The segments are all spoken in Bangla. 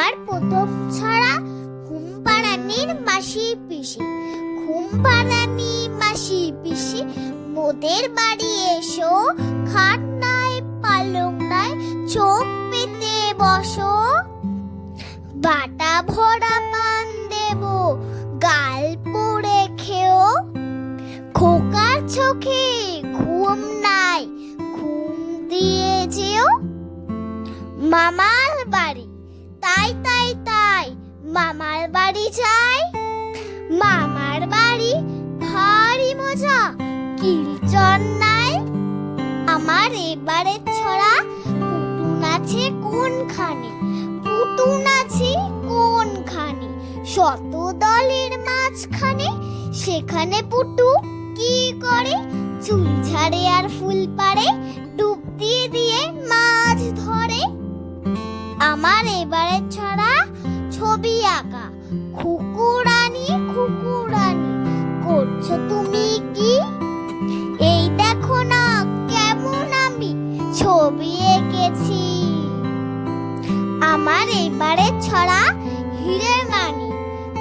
আমার প্রথম ছড়া ঘুমপাড়ানির মাসি পিসি। ঘুম ঘুমপাড়ানি মাসি পিসি, মোদের বাড়ি এসো খাট নাই পালং নাই চোখ পেতে বসো। বাটা ভরা পান দেব, গাল পড়ে খেও। খোকার চোখে ঘুম নাই, ঘুম দিয়ে যেও। মামার বাড়ি। তাই তাই তাই। মামার বাড়ি যাই। মামার বাড়ি ভারী মজা কিলচন নাই আমার এবারে ছড়া পুতুন আছে কোনখানে? পুতুন আছে কোনখানে? শত দলের মাঝখানে সেখানে পুটু কি করে? চুল ছাড়ে আর ফুল পারে ছবি খুকুরানি খুকুরানি, করছ তুমি কি? এই দেখো না, কেমন আমি ছবি এঁকেছি। আমার এবারে ছড়া হিরের মানি।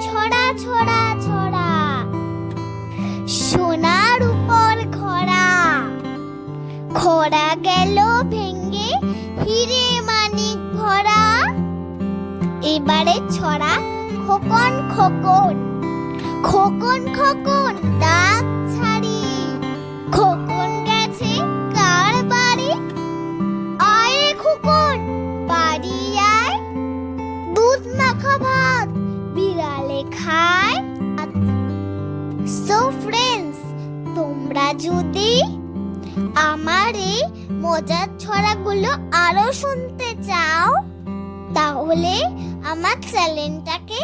ছড়া ছড়া ছড়া। সোনার উপর খরা খরা গেল ভেঙ্গে, হিরে মানিক ভরা। এবারে ছড়া খোকন খোকন। খোকন খোকন ডাক ছাড়ি। খোকন গেছে কার বাড়ি? আয় খোকন, বাড়ি আয়। দুধ মাখা ভাত, বিড়ালে খায়। সো ফ্রেন্ডস তোমরা যদি আমার এই মজার ছড়াগুলো আরও শুনতে চাও, তাহলে আমার চ্যানেলটাকে